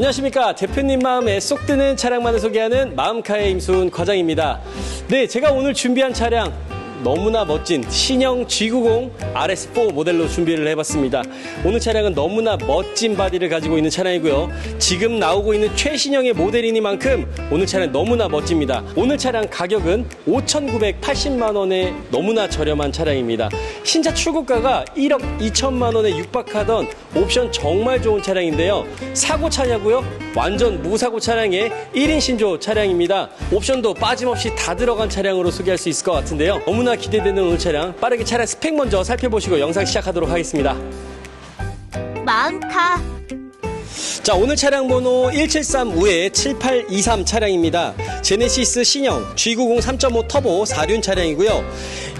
안녕하십니까. 대표님 마음에 쏙 드는 차량만을 소개하는 마음카의 임수훈 과장입니다. 네, 제가 오늘 준비한 차량 너무나 멋진 신형 G90 RS4 모델로 준비를 해봤습니다. 오늘 차량은 너무나 멋진 바디를 가지고 있는 차량이고요. 지금 나오고 있는 최신형의 모델이니만큼 오늘 차량 너무나 멋집니다. 오늘 차량 가격은 5,980만 원에 너무나 저렴한 차량입니다. 신차 출고가가 1억 2천만 원에 육박하던 옵션 정말 좋은 차량인데요. 사고 차냐고요? 완전 무사고 차량의 1인 신조 차량입니다. 옵션도 빠짐없이 다 들어간 차량으로 소개할 수 있을 것 같은데요. 너무나 기대되는 오늘 차량 빠르게 차량 스펙 먼저 살펴보시고 영상 시작하도록 하겠습니다. 마음카 자, 오늘 차량 번호 173-5-7823 차량입니다. 제네시스 신형 G90 3.5 터보 4륜 차량이고요.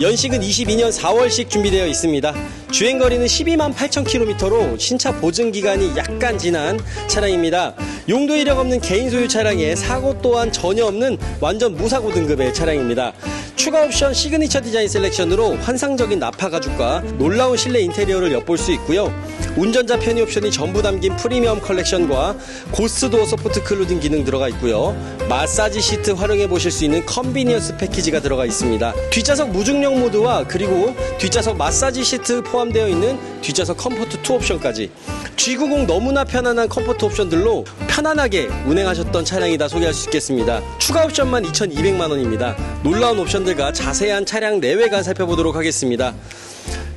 연식은 22년 4월식 준비되어 있습니다. 주행거리는 12만 8천 킬로미터로 신차 보증 기간이 약간 지난 차량입니다. 용도 이력 없는 개인 소유 차량에 사고 또한 전혀 없는 완전 무사고 등급의 차량입니다. 추가 옵션 시그니처 디자인 셀렉션으로 환상적인 나파 가죽과 놀라운 실내 인테리어를 엿볼 수 있고요. 운전자 편의 옵션이 전부 담긴 프리미엄 컬렉션과 고스트 도어 소프트 클로딩 기능 들어가 있고요. 마사지 시트 활용해 보실 수 있는 컨비니언스 패키지가 들어가 있습니다. 뒷좌석 무중력 모드와 그리고 뒷좌석 마사지 시트 포함 되어 있는 뒷좌석 컴포트 2 옵션까지 G90 너무나 편안한 컴포트 옵션들로 편안하게 운행하셨던 차량이다 소개할 수 있겠습니다. 추가 옵션만 2,200만 원입니다. 놀라운 옵션들과 자세한 차량 내외관 살펴보도록 하겠습니다.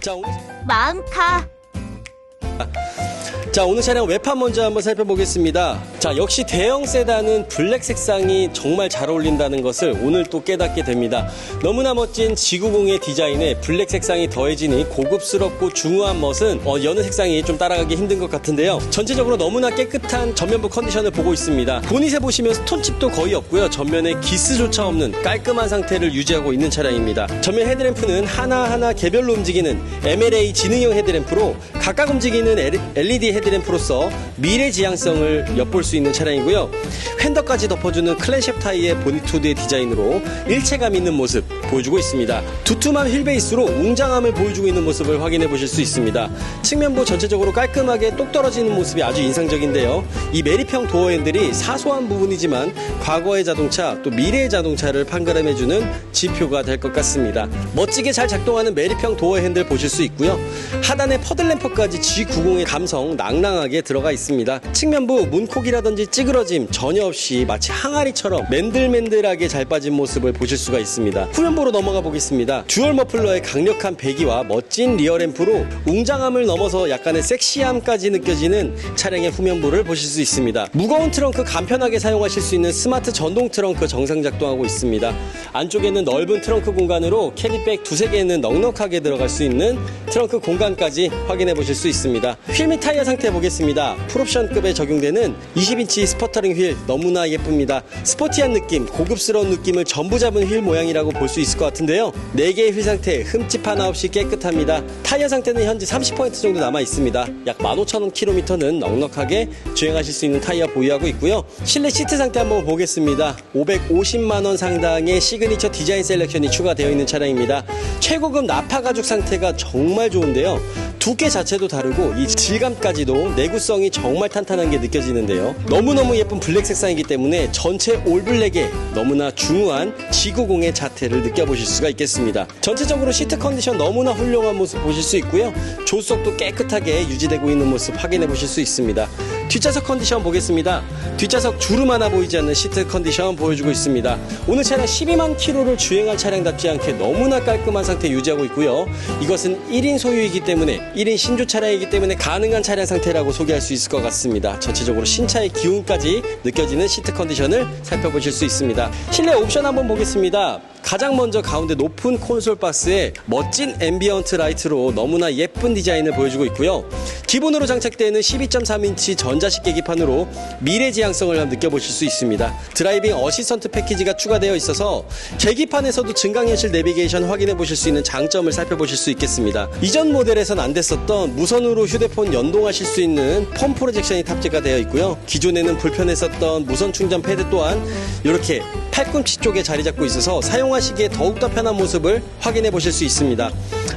자, 오늘... 마음카 자, 오늘 차량 외판 먼저 한번 살펴보겠습니다. 자, 역시 대형 세단은 블랙 색상이 정말 잘 어울린다는 것을 오늘 또 깨닫게 됩니다. 너무나 멋진 G90의 디자인에 블랙 색상이 더해지니 고급스럽고 중후한 멋은 어, 여느 색상이 좀 따라가기 힘든 것 같은데요. 전체적으로 너무나 깨끗한 전면부 컨디션을 보고 있습니다. 보닛에 보시면 스톤칩도 거의 없고요. 전면에 기스조차 없는 깔끔한 상태를 유지하고 있는 차량입니다. 전면 헤드램프는 하나하나 개별로 움직이는 MLA 지능형 헤드램프로 각각 움직이는 LED 헤드 헤드램프로서 미래 지향성을 엿볼 수 있는 차량이고요. 휀더까지 덮어주는 클랜셰프 타이의 보니투드의 디자인으로 일체감 있는 모습 보여주고 있습니다. 두툼한 휠베이스로 웅장함을 보여주고 있는 모습을 확인해 보실 수 있습니다. 측면부 전체적으로 깔끔하게 똑 떨어지는 모습이 아주 인상적인데요. 이 메리평 도어 핸들이 사소한 부분이지만 과거의 자동차 또 미래의 자동차를 판가름해주는 지표가 될 것 같습니다. 멋지게 잘 작동하는 메리평 도어 핸들 보실 수 있고요. 하단에 퍼들램퍼까지 G90의 감성 낭낭하게 들어가 있습니다. 측면부 문콕이라든지 찌그러짐 전혀 없이 마치 항아리처럼 맨들맨들하게 잘 빠진 모습을 보실 수가 있습니다. 후면부로 넘어가 보겠습니다. 듀얼 머플러의 강력한 배기와 멋진 리어램프로 웅장함을 넘어서 약간의 섹시함까지 느껴지는 차량의 후면부를 보실 수 있습니다. 무거운 트렁크 간편하게 사용하실 수 있는 스마트 전동 트렁크 정상 작동하고 있습니다. 안쪽에는 넓은 트렁크 공간으로 캐리백 두세 개는 넉넉하게 들어갈 수 있는 트렁크 공간까지 확인해 보실 수 있습니다. 휠 및 타이어 상태 보겠습니다. 풀옵션급에 적용되는 20인치 스퍼터링 휠 너무 나 예쁩니다. 스포티한 느낌, 고급스러운 느낌을 전부 잡은 휠 모양이라고 볼 수 있을 것 같은데요. 4개의 휠 상태 흠집 하나 없이 깨끗합니다. 타이어 상태는 현재 30% 정도 남아 있습니다. 약 15,000km는 넉넉하게 주행하실 수 있는 타이어 보유하고 있고요. 실내 시트 상태 한번 보겠습니다. 550만원 상당의 시그니처 디자인 셀렉션이 추가되어 있는 차량입니다. 최고급 나파 가죽 상태가 정말 좋은데요. 두께 자체도 다르고 이 질감까지도 내구성이 정말 탄탄한 게 느껴지는데요. 너무너무 예쁜 블랙 색상이기 때문에 전체 올블랙에 너무나 중후한 G90의 자태를 느껴보실 수가 있겠습니다. 전체적으로 시트 컨디션 너무나 훌륭한 모습 보실 수 있고요. 조수석도 깨끗하게 유지되고 있는 모습 확인해 보실 수 있습니다. 뒷좌석 컨디션 보겠습니다. 뒷좌석 주름 하나 보이지 않는 시트 컨디션 보여주고 있습니다. 오늘 차량 12만 킬로를 주행한 차량답지 않게 너무나 깔끔한 상태 유지하고 있고요. 이것은 1인 소유이기 때문에 1인 신조 차량이기 때문에 가능한 차량 상태라고 소개할 수 있을 것 같습니다. 전체적으로 신차의 기운까지 느껴지는 시트 컨디션을 살펴보실 수 있습니다. 실내 옵션 한번 보겠습니다. 가장 먼저 가운데 높은 콘솔 박스에 멋진 앰비언트 라이트로 너무나 예쁜 디자인을 보여주고 있고요. 기본으로 장착되는 12.3인치 전자식 계기판으로 미래 지향성을 느껴보실 수 있습니다. 드라이빙 어시스턴트 패키지가 추가되어 있어서 계기판에서도 증강현실 내비게이션 확인해 보실 수 있는 장점을 살펴보실 수 있겠습니다. 이전 모델에선 안 됐었던 무선으로 휴대폰 연동하실 수 있는 펌 프로젝션이 탑재가 되어 있고요. 기존에는 불편했었던 무선 충전 패드 또한 이렇게 팔꿈치 쪽에 자리 잡고 있어서 사용하시 기에 더욱더 편한 모습을 확인해 보실 수 있습니다.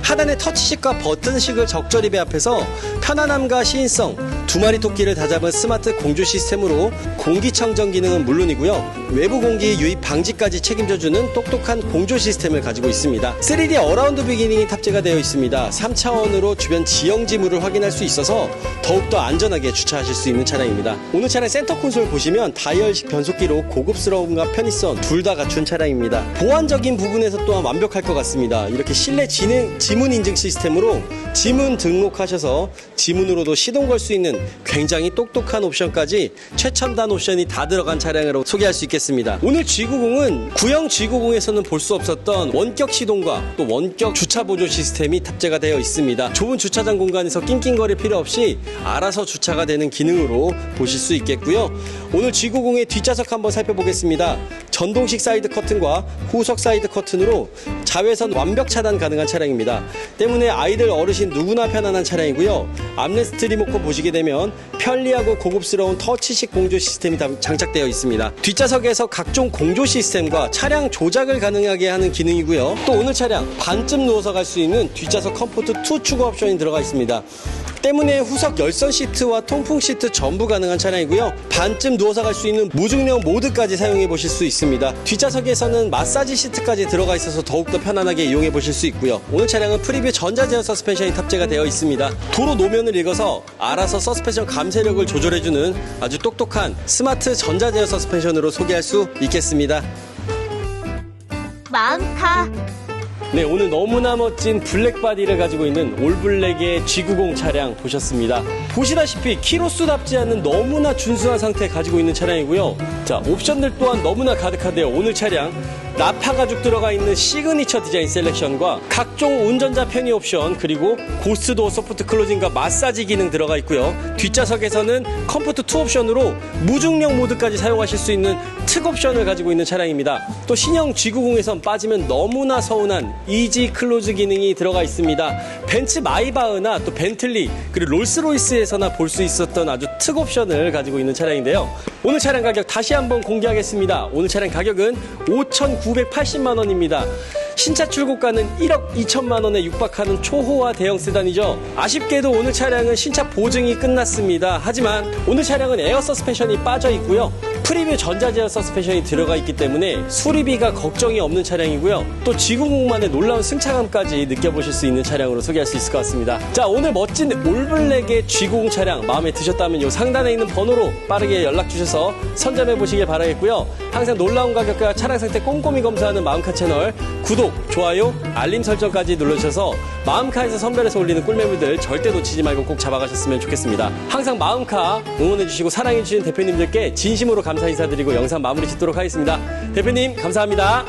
하단의 터치식과 버튼식을 적절히 배합해서 편안함과 시인성, 두 마리 토끼를 다잡은 스마트 공조 시스템으로 공기청정 기능은 물론이고요. 외부 공기 유입 방지까지 책임져주는 똑똑한 공조 시스템을 가지고 있습니다. 3D 어라운드 뷰 기능이 탑재가 되어 있습니다. 3차원으로 주변 지형 지물을 확인할 수 있어서 더욱더 안전하게 주차하실 수 있는 차량입니다. 오늘 차량 센터 콘솔 보시면 다이얼식 변속기로 고급스러움과 편의성 둘 다 갖춘 차량입니다. 보안적인 부분에서 또한 완벽할 것 같습니다. 이렇게 실내 지능, 지문 인증 시스템으로 지문 등록하셔서 지문으로도 시동 걸 수 있는 굉장히 똑똑한 옵션까지 최첨단 옵션이 다 들어간 차량으로 소개할 수 있겠습니다. 오늘 G90은 구형 G90에서는 볼 수 없었던 원격 시동과 또 원격 주차 보조 시스템이 탑재가 되어 있습니다. 좁은 주차장 공간에서 낑낑거릴 필요 없이 알아서 주차가 되는 기능으로 보실 수 있겠고요. 오늘 G90의 뒷좌석 한번 살펴보겠습니다. 전동식 사이드 커튼과 후석 사이드 커튼으로 자외선 완벽 차단 가능한 차량입니다. 때문에 아이들 어르신 누구나 편안한 차량이고요. 암레스트 리모컨 보시게 되면 편리하고 고급스러운 터치식 공조 시스템이 다- 장착되어 있습니다. 뒷좌석에서 각종 공조 시스템과 차량 조작을 가능하게 하는 기능이고요. 또 오늘 차량 반쯤 누워서 갈 수 있는 뒷좌석 컴포트 2 추가 옵션이 들어가 있습니다. 때문에 후석 열선 시트와 통풍 시트 전부 가능한 차량이고요. 반쯤 누워서 갈 수 있는 무중력 모드까지 사용해 보실 수 있습니다. 뒷좌석에서는 마사지 시트까지 들어가 있어서 더욱더 편안하게 이용해 보실 수 있고요. 오늘 차량은 프리뷰 전자 제어 서스펜션이 탑재가 되어 있습니다. 도로 노면을 읽어서 알아서 서스펜션 감쇄력을 조절해주는 아주 똑똑한 스마트 전자 제어 서스펜션으로 소개할 수 있겠습니다. 마음카 네, 오늘 너무나 멋진 블랙 바디를 가지고 있는 올블랙의 G90 차량 보셨습니다. 보시다시피 키로수답지 않는 너무나 준수한 상태 가지고 있는 차량이고요. 자, 옵션들 또한 너무나 가득한데요. 오늘 차량 나파 가죽 들어가 있는 시그니처 디자인 셀렉션과 각종 운전자 편의 옵션 그리고 고스트도어 소프트 클로징과 마사지 기능 들어가 있고요. 뒷좌석에서는 컴포트 2 옵션으로 무중력 모드까지 사용하실 수 있는 특 옵션을 가지고 있는 차량입니다. 또 신형 G90에선 빠지면 너무나 서운한 이지 클로즈 기능이 들어가 있습니다. 벤츠 마이바흐나 또 벤틀리 그리고 롤스로이스에서나 볼 수 있었던 아주 특 옵션을 가지고 있는 차량인데요. 오늘 차량 가격 다시 한번 공개하겠습니다. 오늘 차량 가격은 5,980만 원입니다. 신차 출고가는 1억 2천만 원에 육박하는 초호화 대형 세단이죠. 아쉽게도 오늘 차량은 신차 보증이 끝났습니다. 하지만 오늘 차량은 에어 서스펜션이 빠져 있고요. 프리뷰 전자제어 서스펜션이 들어가 있기 때문에 수리비가 걱정이 없는 차량이고요. 또 G90만의 놀라운 승차감까지 느껴보실 수 있는 차량으로 소개할 수 있을 것 같습니다. 자, 오늘 멋진 올블랙의 G90 차량 마음에 드셨다면 요 상단에 있는 번호로 빠르게 연락 주셔서 선점해 보시길 바라겠고요. 항상 놀라운 가격과 차량 상태 꼼꼼히 검사하는 마음카 채널 구독, 좋아요, 알림 설정까지 눌러주셔서 마음카에서 선별해서 올리는 꿀매물들 절대 놓치지 말고 꼭 잡아가셨으면 좋겠습니다. 항상 마음카 응원해주시고 사랑해주시는 대표님들께 진심으로 감사 인사드리고 영상 마무리 짓도록 하겠습니다. 대표님 감사합니다.